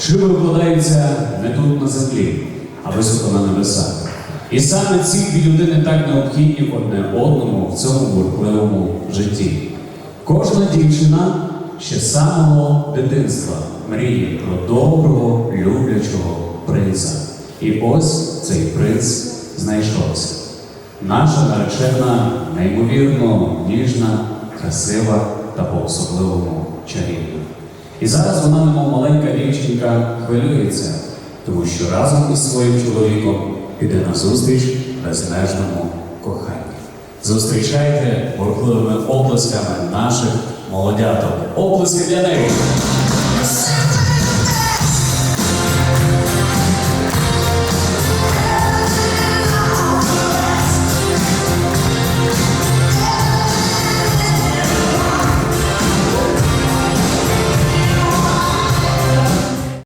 Шлюби вкладаються не тут на землі, а високо на небесах. І саме ці дві людини так необхідні одне одному в цьому бурхливому житті. Кожна дівчина ще з самого дитинства мріє про доброго, люблячого принца. І ось цей принц знайшовся. Наша наречена неймовірно ніжна, красива та по-особливому чарівна. І зараз вона, немов маленька дівчинка, хвилюється, тому що разом із своїм чоловіком піде на зустріч безмежному коханню. Зустрічайте бурхливими оплесками наших молодяток. Оплески для неї!